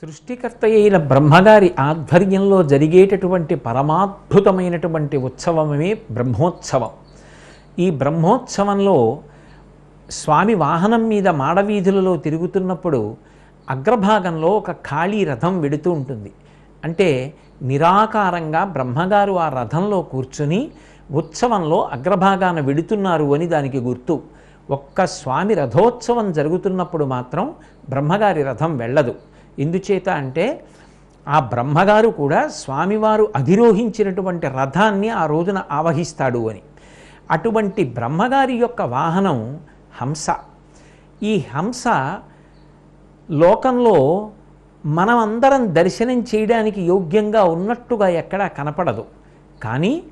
సృష్టికర్త అయిన బ్రహ్మగారి ఆధ్వర్యంలో జరిగేటటువంటి పరమాద్భుతమైనటువంటి ఉత్సవమే బ్రహ్మోత్సవం. ఈ బ్రహ్మోత్సవంలో స్వామి వాహనం మీద మాడవీధులలో తిరుగుతున్నప్పుడు అగ్రభాగంలో ఒక ఖాళీ రథం వెడుతూ ఉంటుంది. అంటే నిరాకారంగా బ్రహ్మగారు ఆ రథంలో కూర్చుని ఉత్సవంలో అగ్రభాగాన వెడుతున్నారు అని దానికి గుర్తు. ఒక్క స్వామి రథోత్సవం జరుగుతున్నప్పుడు మాత్రం బ్రహ్మగారి రథం వెళ్ళదు. ఎందుచేత అంటే ఆ బ్రహ్మగారు కూడా స్వామివారు అధిరోహించినటువంటి రథాన్ని ఆ రోజున ఆవహిస్తాడు అని. అటువంటి బ్రహ్మగారి యొక్క వాహనం హంస. ఈ హంస లోకంలో మనమందరం దర్శనం చేయడానికి యోగ్యంగా ఉన్నట్టుగా ఎక్కడా కనపడదు. కానీ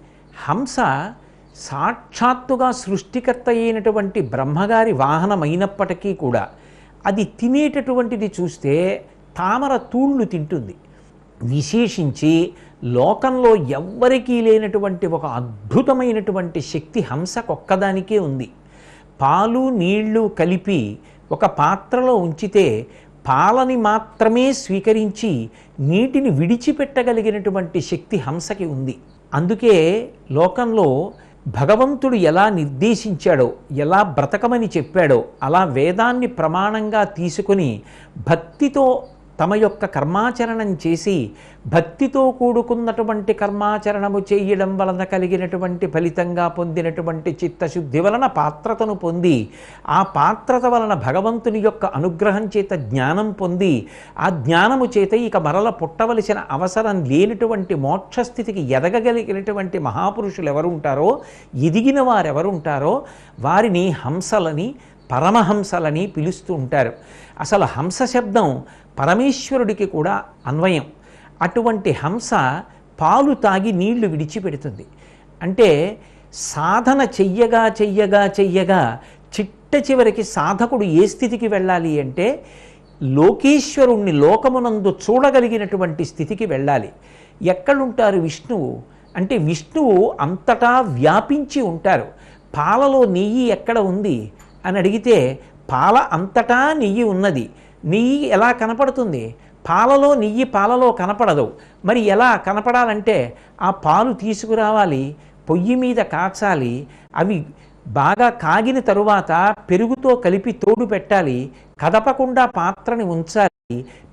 హంస సాక్షాత్తుగా సృష్టికర్త అయినటువంటి బ్రహ్మగారి వాహనమైనప్పటికీ కూడా అది తినేటటువంటిది చూస్తే తామర తూళ్ళు తింటుంది. విశేషించి లోకంలో ఎవ్వరికీ లేనటువంటి ఒక అద్భుతమైనటువంటి శక్తి హంసకొక్కదానికే ఉంది. పాలు నీళ్ళు కలిపి ఒక పాత్రలో ఉంచితే పాలని మాత్రమే స్వీకరించి నీటిని విడిచిపెట్టగలిగినటువంటి శక్తి హంసకి ఉంది. అందుకే లోకంలో భగవంతుడు ఎలా నిర్దేశించాడో ఎలా బ్రతకమని చెప్పాడో అలా వేదాన్ని ప్రమాణంగా తీసుకుని భక్తితో తమ యొక్క కర్మాచరణం చేసి భక్తితో కూడుకున్నటువంటి కర్మాచరణము చేయడం వలన కలిగినటువంటి ఫలితంగా పొందినటువంటి చిత్తశుద్ధి వలన పాత్రతను పొంది ఆ పాత్రత వలన భగవంతుని యొక్క అనుగ్రహం చేత జ్ఞానం పొంది ఆ జ్ఞానము చేత ఇక మరల పుట్టవలసిన అవసరం లేనటువంటి మోక్షస్థితికి ఎదగగలిగినటువంటి మహాపురుషులు ఎవరు ఉంటారో ఎదిగిన వారెవరు ఉంటారో వారిని హంసలని పరమహంసలని పిలుస్తూ ఉంటారు. అసలు హంస శబ్దం పరమేశ్వరుడికి కూడా అన్వయం. అటువంటి హంస పాలు తాగి నీళ్ళు విడిచిపెడుతుంది. అంటే సాధన చెయ్యగా చెయ్యగా చెయ్యగా చిట్ట చివరికి సాధకుడు ఏ స్థితికి వెళ్ళాలి అంటే లోకేశ్వరుణ్ణి లోకమునందు చూడగలిగినటువంటి స్థితికి వెళ్ళాలి. ఎక్కడుంటారు విష్ణువు? అంటే విష్ణువు అంతటా వ్యాపించి ఉంటారు. పాలలో నెయ్యి ఎక్కడ ఉంది? అని అడిగితే పాల అంతటా నెయ్యి ఉన్నది. నెయ్యి ఎలా కనపడుతుంది? పాలలో నెయ్యి పాలలో కనపడదు. మరి ఎలా కనపడాలంటే ఆ పాలు తీసుకురావాలి పొయ్యి మీద కాచాలి అవి బాగా కాగిన తరువాత పెరుగుతో కలిపి తోడు పెట్టాలి కదపకుండా పాత్రని ఉంచాలి.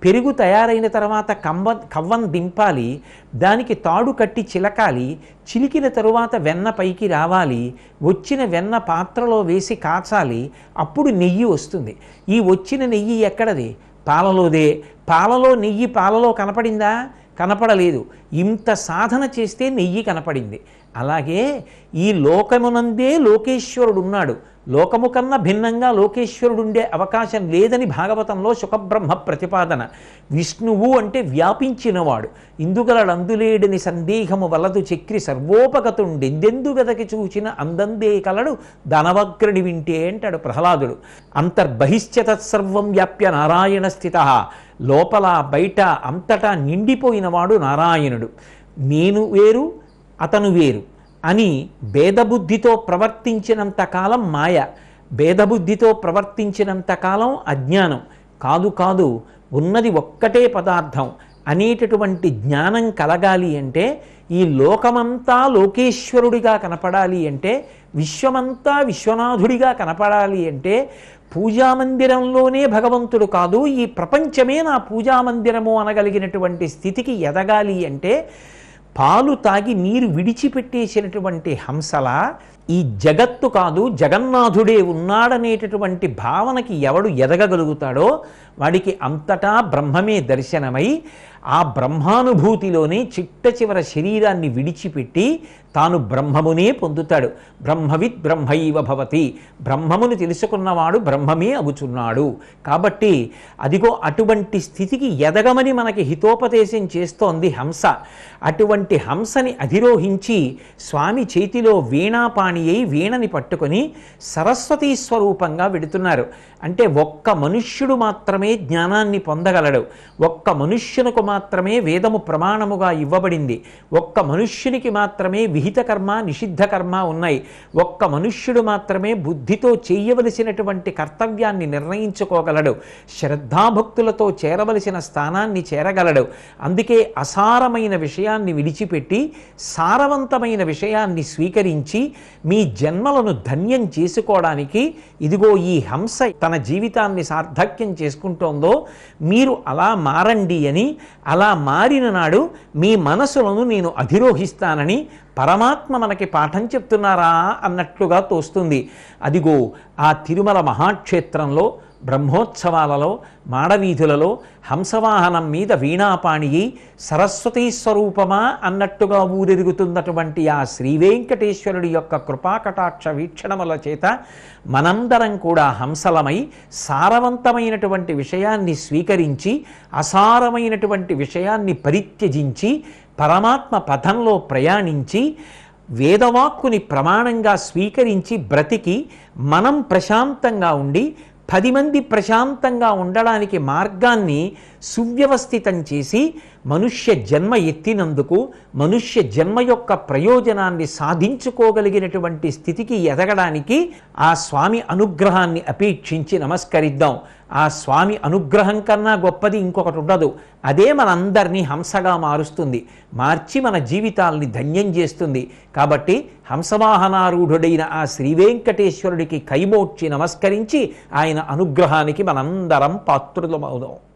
పెరుగు తయారైన తర్వాత కంబ కవ్వం దింపాలి దానికి తాడు కట్టి చిలకాలి చిలికిన తరువాత వెన్న పైకి రావాలి వచ్చిన వెన్న పాత్రలో వేసి కాచాలి అప్పుడు నెయ్యి వస్తుంది. ఈ వచ్చిన నెయ్యి ఎక్కడది? పాలలోదే. పాలలో నెయ్యి పాలలో కనపడిందా? కనపడలేదు. ఇంత సాధన చేస్తే నెయ్యి కనపడింది. అలాగే ఈ లోకమునందే లోకేశ్వరుడు ఉన్నాడు లోకము కన్నా భిన్నంగా లోకేశ్వరుడుండే అవకాశం లేదని భాగవతంలో సుఖబ్రహ్మ ప్రతిపాదన. విష్ణువు అంటే వ్యాపించినవాడు. ఇందుగలడందులేడని సందేహము వలదు చక్రి సర్వోపగతుండెందెందు వెదకి చూచిన అందందే కలడు ధనవగ్రుడి వింటే అంటాడు ప్రహ్లాదుడు. అంతర్బహిశ్చతత్సర్వం వ్యాప్య నారాయణ స్థిత. లోపల బయట అంతటా నిండిపోయినవాడు నారాయణుడు. నేను వేరు అతను వేరు. అని భేదబుద్ధితో ప్రవర్తించినంత కాలం మాయ భేదబుద్ధితో ప్రవర్తించినంత కాలం అజ్ఞానం. కాదు కాదు ఉన్నది ఒక్కటే పదార్థం. అనేటటువంటి జ్ఞానం కలగాలి అంటే ఈ లోకమంతా లోకేశ్వరుడిగా కనపడాలి అంటే విశ్వమంతా విశ్వనాథుడిగా కనపడాలి అంటే పూజామందిరంలోనే భగవంతుడు కాదు ఈ ప్రపంచమే నా పూజామందిరము అనగలిగినటువంటి స్థితికి ఎదగాలి అంటే పాలు తాగి నీరు విడిచిపెట్టేసినటువంటి హంసల ఈ జగత్తు కాదు జగన్నాథుడే ఉన్నాడనేటటువంటి భావనకి ఎవడు ఎదగగలుగుతాడో వాడికి అంతటా బ్రహ్మమే దర్శనమై ఆ బ్రహ్మానుభూతిలోనే చిట్ట చివర శరీరాన్ని విడిచిపెట్టి తాను బ్రహ్మమునే పొందుతాడు. బ్రహ్మవిత్ బ్రహ్మైవ భవతి. బ్రహ్మమును తెలుసుకున్నవాడు బ్రహ్మమే అగుచున్నాడు. కాబట్టి అదిగో అటువంటి స్థితికి ఎదగమని మనకి హితోపదేశం చేస్తోంది హంస. అటువంటి హంసని అధిరోహించి స్వామి చేతిలో వీణాపాణి వీణాపాణి అయి వీణని పట్టుకొని సరస్వతీ స్వరూపంగా వెడుతున్నారు. అంటే ఒక్క మనుష్యుడు మాత్రమే జ్ఞానాన్ని పొందగలడు. ఒక్క మనుష్యునకు మాత్రమే వేదము ప్రమాణముగా ఇవ్వబడింది. ఒక్క మనుష్యునికి మాత్రమే విహిత కర్మ నిషిద్ధ కర్మ ఉన్నాయి. ఒక్క మనుష్యుడు మాత్రమే బుద్ధితో చేయవలసినటువంటి కర్తవ్యాన్ని నిర్ణయించుకోగలడు. శ్రద్ధాభక్తులతో చేరవలసిన స్థానాన్ని చేరగలడు. అందుకే అసారమైన విషయాన్ని విడిచిపెట్టి సారవంతమైన విషయాన్ని స్వీకరించి మీ జన్మలను ధన్యం చేసుకోవడానికి ఇదిగో ఈ హంస తన జీవితాన్ని సార్థక్యం చేసుకుంటోందో మీరు అలా మారండి అని అలా మారిన నాడు మీ మనసులను నేను అధిరోహిస్తానని పరమాత్మ మనకి పాఠం చెప్తున్నారా అన్నట్లుగా తోస్తుంది. అదిగో ఆ తిరుమల మహాక్షేత్రంలో బ్రహ్మోత్సవాలలో మాడవీధులలో హంసవాహనం మీద వీణాపాణియి సరస్వతీ స్వరూపమా అన్నట్టుగా ఊరెరుగుతున్నటువంటి ఆ శ్రీవేంకటేశ్వరుడి యొక్క కృపాకటాక్ష వీక్షణముల చేత మనందరం కూడా హంసలమై సారవంతమైనటువంటి విషయాన్ని స్వీకరించి అసారమైనటువంటి విషయాన్ని పరిత్యజించి పరమాత్మ పథంలో ప్రయాణించి వేదవాక్కుని ప్రమాణంగా స్వీకరించి బ్రతికి మనం ప్రశాంతంగా ఉండి పది మంది ప్రశాంతంగా ఉండడానికి మార్గాన్ని సువ్యవస్థితం చేసి మనుష్య జన్మ ఎత్తినందుకు మనుష్య జన్మ యొక్క ప్రయోజనాన్ని సాధించుకోగలిగినటువంటి స్థితికి ఎదగడానికి ఆ స్వామి అనుగ్రహాన్ని అపేక్షించి నమస్కరిద్దాం. ఆ స్వామి అనుగ్రహం కన్నా గొప్పది ఇంకొకటి ఉండదు. అదే మనందరినీ హంసగా మారుస్తుంది. మార్చి మన జీవితాల్ని ధన్యం చేస్తుంది. కాబట్టి హంసవాహనారూఢుడైన ఆ శ్రీవేంకటేశ్వరుడికి కైమోడ్చి నమస్కరించి ఆయన అనుగ్రహానికి మనందరం పాత్రులమవుదాం.